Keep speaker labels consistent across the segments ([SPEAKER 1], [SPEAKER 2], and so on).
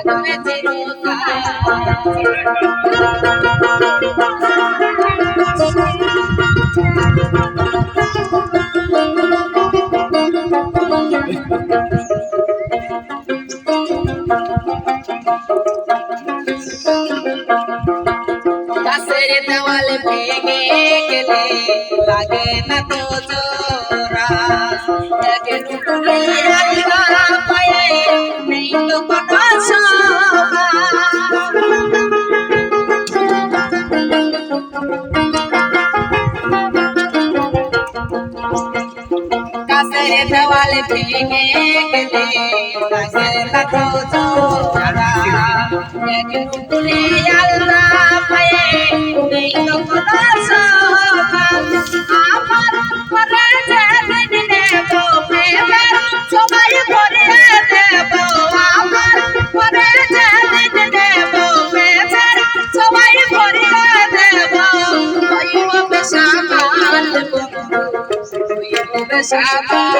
[SPEAKER 1] চিরকাল দেওয়াল ভেঙে গেলে লাগে না তো জোরা এক টুকরে আলগা গাছের দেওয়াল ভেঙে গেলে লাগে না তো জোরা এক টুকরে আলগা পায়ে নেই তো কোনো। আমার প্রেমের সবাই ভরিয়ে দেব আমার নেব প্রেমের সবাই ভরিয়ে দেব হইব বেসামাল বেসামাল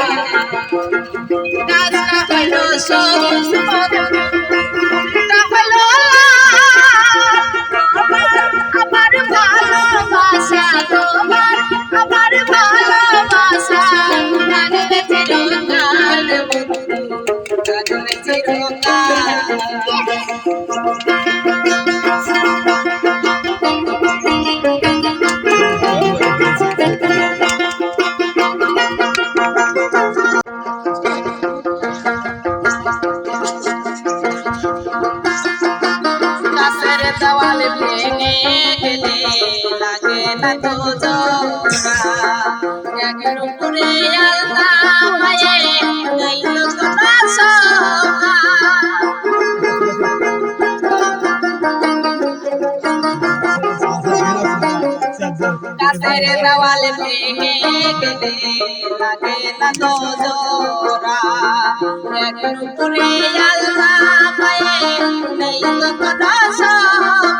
[SPEAKER 1] গাছটা হইল সবুজ হলো। আমার ভালোবাসা তোমার আমার ভালোবাসা থাকবে চিরকাল বন্ধু থাকবে চিরকাল দেওয়াল ভেঙে গেলে লাগে না তো জোড়া। একের উপরে আলতা পায়ে গাছের দেওয়াল ভেঙে গেলে লাগে না তো জোরা এক উপরে আল্লাহ পায়ে নেই তো কোনো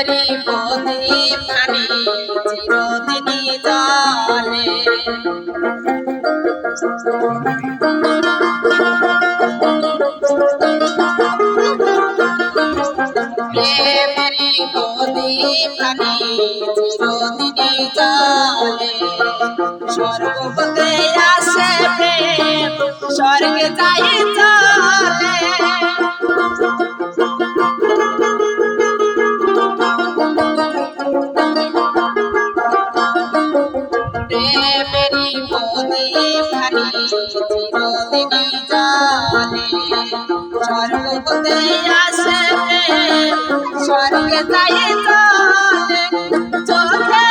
[SPEAKER 1] প্রেমেরই বদি পানি চিরদিনই জলে প্রেমেরই বদি পানি চিরদিনই জলে স্বর্গপতে আসে প্রেম, স্বর্গে যাই তিনি জানে স্বর্গতে আসে স্বর্গে যাই চলে চোখে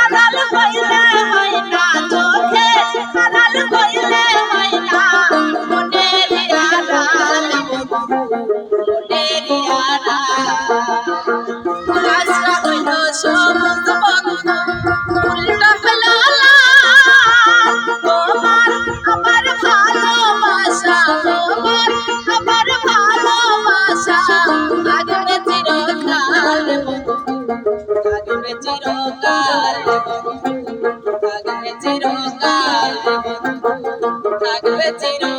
[SPEAKER 1] আড়াল হইলে হয় না চোখে আড়াল হইলে হয় না মনের আড়াল মনের আড়াল থাকবে চিরকাল থাকবে চিরকাল